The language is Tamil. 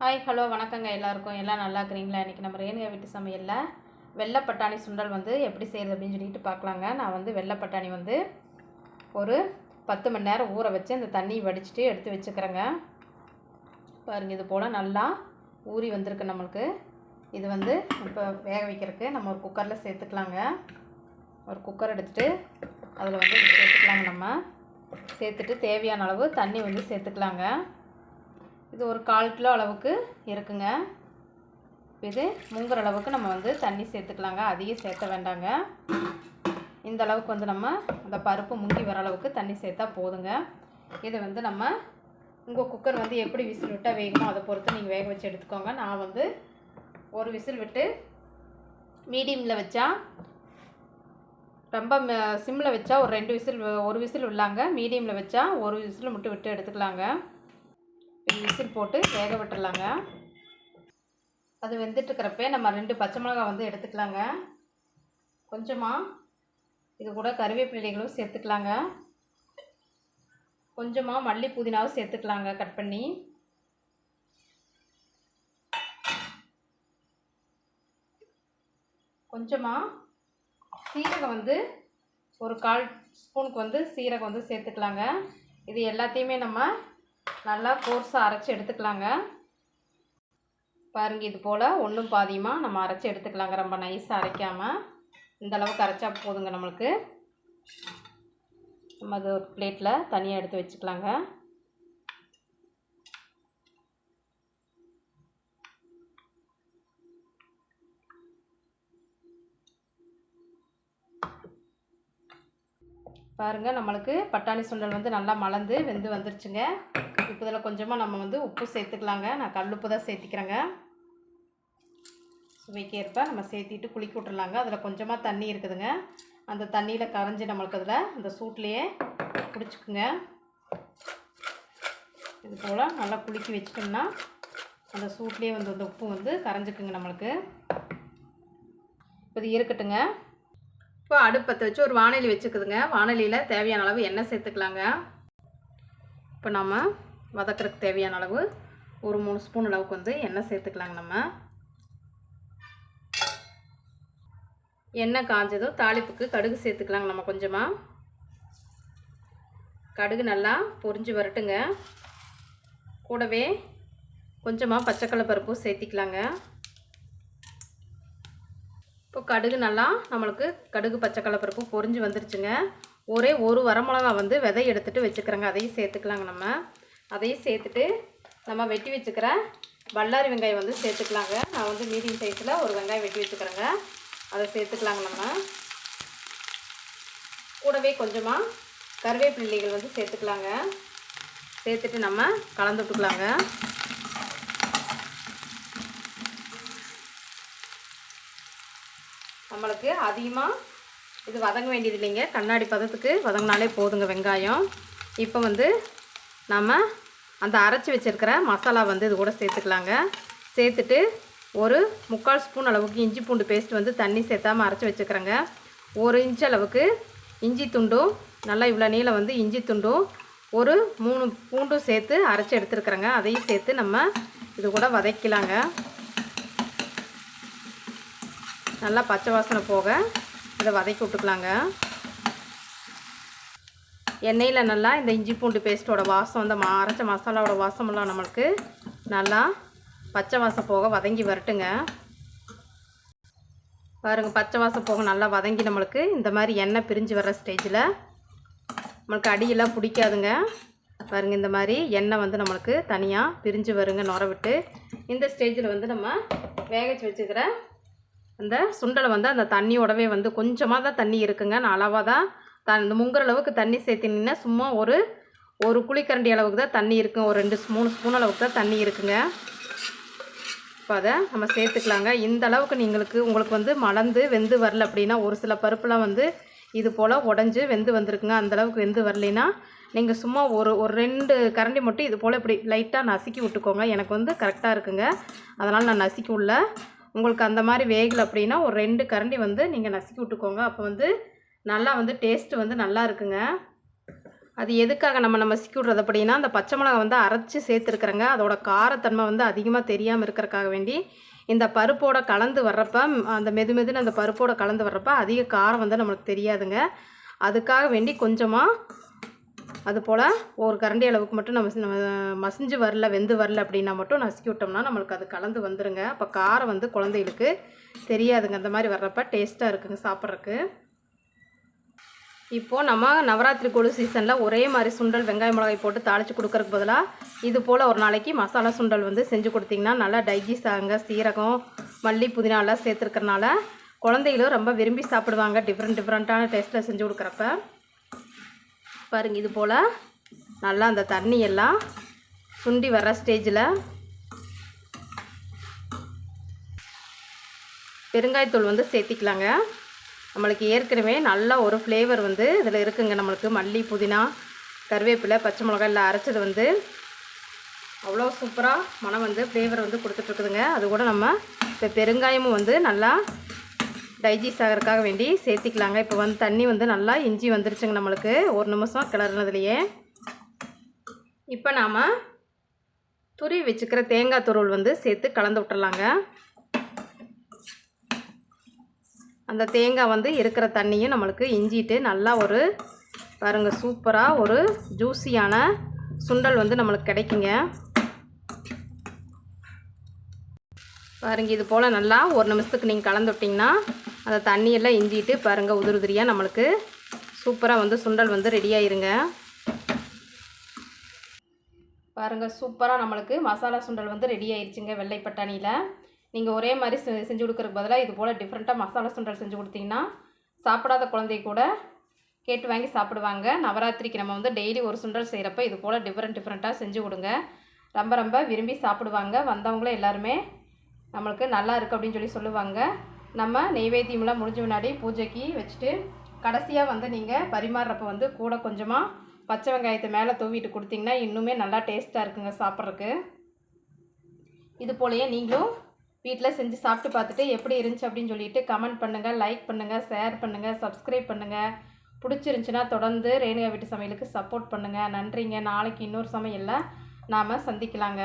ஹாய் ஹலோ வணக்கங்க எல்லாருக்கும். எல்லாம் நல்லா இருக்கிறீங்களா? இன்றைக்கி நம்ம ரேணுகா வீட்டு சமையலில் வெள்ளை பட்டாணி சுண்டல் வந்து எப்படி செய்கிறது அப்படின்னு சொல்லிட்டு பார்க்கலாங்க. நான் வந்து வெள்ளை பட்டாணி வந்து ஒரு பத்து மணி நேரம் ஊற வச்சு அந்த தண்ணி வடிச்சிட்டு எடுத்து வச்சுக்கிறேங்க. பாருங்கள் இது போல் நல்லா ஊறி வந்திருக்கு நம்மளுக்கு. இது வந்து இப்போ வேக வைக்கிறதுக்கு நம்ம ஒரு குக்கரில் சேர்த்துக்கலாங்க. ஒரு குக்கர் எடுத்துகிட்டு அதில் வந்து சேர்த்துக்கலாங்க நம்ம. சேர்த்துட்டு தேவையான அளவு தண்ணி வந்து சேர்த்துக்கலாங்க. இது ஒரு கால் கிலோ அளவுக்கு இருக்குங்க. இது முங்குற அளவுக்கு நம்ம வந்து தண்ணி சேர்த்துக்கலாங்க. அதிகம் சேர்த்த வேண்டாங்க. இந்த அளவுக்கு வந்து நம்ம அந்த பருப்பு முங்கி வர அளவுக்கு தண்ணி சேர்த்தா போதுங்க. இது வந்து நம்ம உங்கள் குக்கர் வந்து எப்படி விசில் விட்டால் வேகுமோ அதை பொறுத்து நீங்கள் வேக வச்சு எடுத்துக்கோங்க. நான் வந்து ஒரு விசில் விட்டு மீடியமில் வச்சா ரொம்ப சிம்மில் வச்சா ஒரு ரெண்டு விசில் ஒரு விசில் விடலாங்க மீடியமில் வச்சா ஒரு விசில் மட்டும் விட்டு எடுத்துக்கலாங்க. விசில் போட்டு வேக விட்டுடலாங்க அது வெந்துட்டுருக்கிறப்ப நம்ம ரெண்டு பச்சை மிளகாய் வந்து எடுத்துக்கலாங்க. கொஞ்சமாக இது கூட கருவேப்பிலைகளும் சேர்த்துக்கலாங்க. கொஞ்சமாக மல்லி புதினாவும் சேர்த்துக்கலாங்க கட் பண்ணி. கொஞ்சமாக சீரகம் வந்து ஒரு கால் ஸ்பூனுக்கு வந்து சீரகம் வந்து சேர்த்துக்கலாங்க. இது எல்லாத்தையுமே நம்ம நல்லா கோர்ஸாக அரைச்சி எடுத்துக்கலாங்க. பாருங்க இது போல் ஒன்றும் பாதியமாக நம்ம அரைச்சி எடுத்துக்கலாங்க. ரொம்ப நைஸாக அரைக்காமல் இந்தளவுக்கு அரைச்சா போதுங்க நம்மளுக்கு. நம்ம அது ஒரு பிளேட்டில் தனியாக எடுத்து வச்சுக்கலாங்க. பாருங்கள் நம்மளுக்கு பட்டாணி சுண்டல் வந்து நல்லா மலர்ந்து வெந்து வந்துருச்சுங்க. இப்போ இதில் கொஞ்சமாக நம்ம வந்து உப்பு சேர்த்துக்கலாங்க. நான் கல்லுப்பு தான் சேர்த்திக்கிறேங்க. சுவைக்கேற்ப நம்ம சேர்த்திட்டு குளிக்க விட்டுறலாங்க. அதில் கொஞ்சமாக தண்ணி இருக்குதுங்க. அந்த தண்ணியில் கரைஞ்சி நம்மளுக்கு அதில் அந்த சூட்லேயே பிடிச்சிக்குங்க இது போல் நல்லா குலுக்கி வச்சிட்டோம்னா அந்த சூட்லேயே வந்து அந்த உப்பு வந்து கரைஞ்சிக்குங்க நம்மளுக்கு. இப்போ இது இருக்கட்டுங்க. இப்போ அடுப்பத்தை வச்சு ஒரு வானொலி வச்சுக்குதுங்க. வானொலியில் தேவையான அளவு எண்ணெய் சேர்த்துக்கலாங்க. இப்போ நம்ம வதக்கிறதுக்கு தேவையான அளவு ஒரு மூணு ஸ்பூன் அளவுக்கு வந்து எண்ணெய் சேர்த்துக்கலாங்க நம்ம. எண்ணெய் காஞ்சதும் தாளிப்புக்கு கடுகு சேர்த்துக்கலாங்க நம்ம கொஞ்சமாக கடுகு நல்லா பொரிஞ்சு வரட்டுங்க. கூடவே கொஞ்சமாக பச்சைக்கடலை பருப்பும் சேர்த்திக்கலாங்க. இப்போ கடுகு நல்லா நம்மளுக்கு கடுகு பச்சைக்கடலை பருப்பு பொரிஞ்சு வந்துருச்சுங்க. ஒரே ஒரு வரமிளகா வந்து விதை எடுத்துகிட்டு வச்சுக்கிறேங்க. அதையும் சேர்த்துக்கலாங்க நம்ம. அதையும் சேர்த்துட்டு நம்ம வெட்டி வச்சுக்கிற பல்லாரி வெங்காயம் வந்து சேர்த்துக்கலாங்க. நான் வந்து மீடியம் சைஸில் ஒரு வெங்காயம் வெட்டி வச்சுக்கிறேங்க. அதை சேர்த்துக்கலாங்க நம்ம. கூடவே கொஞ்சமாக கருவேப்பிள்ளைகள் வந்து சேர்த்துக்கலாங்க. சேர்த்துட்டு நம்ம கலந்து விட்டுக்கலாங்க. நம்மளுக்கு அதிகமாக இது வதங்க வேண்டியது இல்லைங்க. கண்ணாடி பதத்துக்கு வதங்கினாலே போதுங்க வெங்காயம். இப்போ வந்து நம்ம அந்த அரைச்சி வச்சுருக்கிற மசாலா வந்து இது கூட சேர்த்துக்கலாங்க. சேர்த்துட்டு ஒரு முக்கால் ஸ்பூன் அளவுக்கு இஞ்சி பூண்டு பேஸ்ட் வந்து தண்ணி சேர்த்தாமல் அரைச்சி வச்சுக்கிறேங்க. ஒரு இன்ச் அளவுக்கு இஞ்சி துண்டும் நல்லா இவ்வளோ நீளம் வந்து இஞ்சி துண்டும் ஒரு மூணு பூண்டும் சேர்த்து அரைச்சி எடுத்துருக்குறேங்க. அதையும் சேர்த்து நம்ம இது கூட வதக்கலாங்க நல்லா பச்சை வாசனை போக இதை வதக்கி விட்டுக்கலாங்க. எண்ணெயில் நல்லா இந்த இஞ்சி பூண்டு பேஸ்ட்டோட வாசம் இந்த மா அரைச்ச மசாலாவோட வாசமெல்லாம் நம்மளுக்கு நல்லா பச்சை வாசம் போக வதங்கி வரட்டுங்க. பாருங்க பச்சை வாசம் போக நல்லா வதங்கி நம்மளுக்கு இந்த மாதிரி எண்ணெய் பிரிஞ்சு வர்ற ஸ்டேஜில் நம்மளுக்கு அடியெல்லாம் பிடிக்காதுங்க. பாருங்க இந்த மாதிரி எண்ணெய் வந்து நம்மளுக்கு தனியாக பிரிஞ்சு வருங்க நுர விட்டு. இந்த ஸ்டேஜில் வந்து நம்ம வேகச்சு வச்சுக்கிற அந்த சுண்டலை வந்து அந்த தண்ணியோடவே வந்து கொஞ்சமாக தான் தண்ணி இருக்குங்க. நான் அளவாக தான் த இந்த முங்குற அளவுக்கு தண்ணி சேர்த்தினீங்கன்னா சும்மா ஒரு ஒரு குழிக்கரண்டி அளவுக்கு தான் தண்ணி இருக்கும் ஒரு ரெண்டு மூணு ஸ்பூன் அளவுக்கு தான் தண்ணி இருக்குங்க. இப்போ அதை நம்ம சேர்த்துக்கலாங்க. இந்த அளவுக்கு நீங்களுக்கு உங்களுக்கு வந்து மலர்ந்து வெந்து வரல அப்படின்னா ஒரு சில பருப்புலாம் வந்து இது போல் உடஞ்சி வெந்து வந்திருக்குங்க. அந்தளவுக்கு வெந்து வரலைன்னா நீங்கள் சும்மா ஒரு ஒரு ரெண்டு கரண்டி மட்டும் இது போல் இப்படி லைட்டாக நசுக்கி விட்டுக்கோங்க. எனக்கு வந்து கரெக்டாக இருக்குங்க. அதனால் நான் நசுக்கி உள்ள உங்களுக்கு அந்த மாதிரி வேகலை அப்படின்னா ஒரு ரெண்டு கரண்டி வந்து நீங்கள் நசுக்கி விட்டுக்கோங்க. அப்போ வந்து நல்லா வந்து டேஸ்ட்டு வந்து நல்லா இருக்குங்க. அது எதுக்காக நம்ம நம்ம சிக்கி விட்றது அப்படின்னா அந்த பச்சை மிளகா வந்து அரைச்சி சேர்த்துருக்குறேங்க. அதோட காரத்தன்மை வந்து அதிகமாக தெரியாமல் இருக்கிறக்காக வேண்டி இந்த பருப்போட கலந்து வர்றப்ப அந்த மெது மெதுன்னு அந்த பருப்போட கலந்து வர்றப்ப அதிக காரம் வந்து நம்மளுக்கு தெரியாதுங்க. அதுக்காக வேண்டி கொஞ்சமாக அது போல் ஒரு கரண்டி அளவுக்கு மட்டும் நம்ம நம்ம மசிஞ்சு வரல வெந்து வரல அப்படின்னா மட்டும் நசுக்கி விட்டோம்னா நம்மளுக்கு அது கலந்து வந்துடுங்க அப்போ காரம் வந்து குழந்தைகளுக்கு தெரியாதுங்க. அந்த மாதிரி வர்றப்ப டேஸ்ட்டாக இருக்குங்க சாப்பிட்றதுக்கு. இப்போது நம்ம நவராத்திரி கொழு சீசனில் ஒரே மாதிரி சுண்டல் வெங்காய மிளகாய் போட்டு தாளித்து கொடுக்கறக்கு பதிலாக இது போல் ஒரு நாளைக்கு மசாலா சுண்டல் வந்து செஞ்சு கொடுத்தீங்கன்னா நல்லா டைஜஸ்ட் ஆகுங்க. சீரகம் மல்லி புதினாலாம் சேர்த்துருக்கறனால குழந்தைகளும் ரொம்ப விரும்பி சாப்பிடுவாங்க. டிஃப்ரெண்ட் டிஃப்ரெண்ட்டான டேஸ்ட்டில் செஞ்சு கொடுக்குறப்ப. பாருங்கள் இது போல் நல்லா அந்த தண்ணி எல்லாம் சுண்டி வர ஸ்டேஜில் பெருங்காயத்தூள் வந்து சேர்த்திக்கலாங்க. நம்மளுக்கு ஏற்கனவே நல்ல ஒரு ஃப்ளேவர் வந்து இதில் இருக்குங்க. நம்மளுக்கு மல்லி புதினா கருவேப்பிலை பச்சை மிளகாய் எல்லாம் அரைச்சது வந்து அவ்வளோ சூப்பராக மனம் வந்து ஃப்ளேவர் வந்து கொடுத்துட்ருக்குதுங்க. அது கூட நம்ம இப்போ பெருங்காயமும் வந்து நல்லா டைஜஸ்ட் ஆகிறதுக்காக வேண்டி சேர்த்திக்கலாங்க. இப்போ வந்து தண்ணி வந்து நல்லா இஞ்சி வந்துருச்சுங்க நம்மளுக்கு. ஒரு நிமிஷம் கிளறுனதுலையே. இப்போ நாம் துருவி வச்சுக்கிற தேங்காய் துருள் வந்து சேர்த்து கலந்து விட்டுறலாங்க. அந்த தேங்காய் வந்து இருக்கிற தண்ணியும் நம்மளுக்கு இஞ்சிட்டு நல்லா ஒரு பாருங்கள் சூப்பராக ஒரு ஜூஸியான சுண்டல் வந்து நம்மளுக்கு கிடைக்குங்க. பாருங்க இது போல் நல்லா ஒரு நிமிஷத்துக்கு நீங்கள் கலந்து விட்டிங்கன்னா அந்த தண்ணியெல்லாம் இஞ்சிட்டு பாருங்கள் உதிரி உதிரியாக நம்மளுக்கு சூப்பராக வந்து சுண்டல் வந்து ரெடி ஆயிருங்க. பாருங்கள் சூப்பராக நம்மளுக்கு மசாலா சுண்டல் வந்து ரெடி ஆயிடுச்சுங்க வெள்ளை பட்டாணியில். நீங்கள் ஒரே மாதிரி செ செஞ்சு கொடுக்குறக்கு பதிலாக இது போல் டிஃப்ரெண்ட்டாக மசாலா சுண்டல் செஞ்சு கொடுத்தீங்கன்னா சாப்பிடாத குழந்தை கூட கேட்டு வாங்கி சாப்பிடுவாங்க. நவராத்திரிக்கு நம்ம வந்து டெய்லி ஒரு சுண்டல் செய்கிறப்ப இது போல் டிஃப்ரெண்ட் டிஃப்ரெண்ட்டாக செஞ்சு கொடுங்க. ரொம்ப ரொம்ப விரும்பி சாப்பிடுவாங்க. வந்தவங்களும் எல்லாருமே நம்மளுக்கு நல்லா இருக்குது அப்படின்னு சொல்லி சொல்லுவாங்க. நம்ம நெய்வேத்தியம்லாம் முடிஞ்ச முன்னாடி பூஜைக்கு வச்சுட்டு கடைசியாக வந்து நீங்கள் பரிமாறுறப்ப வந்து கூட கொஞ்சமாக பச்சை வெங்காயத்தை மேலே தூவிட்டு கொடுத்தீங்கன்னா இன்னுமே நல்லா டேஸ்ட்டாக இருக்குங்க சாப்பிட்றதுக்கு. இது போலயே நீங்களும் வீட்டில் செஞ்சு சாப்பிட்டு பார்த்துட்டு எப்படி இருந்துச்சு அப்படின்னு சொல்லிட்டு கமெண்ட் பண்ணுங்கள் லைக் பண்ணுங்கள் ஷேர் பண்ணுங்கள் சப்ஸ்கிரைப் பண்ணுங்கள் பிடிச்சிருந்துச்சின்னா தொடர்ந்து ரேணுகா வீட்டு சமையலுக்கு சப்போர்ட் பண்ணுங்கள் நன்றிங்க. நாளைக்கு இன்னொரு சமையலில் நாம் சந்திக்கலாங்க.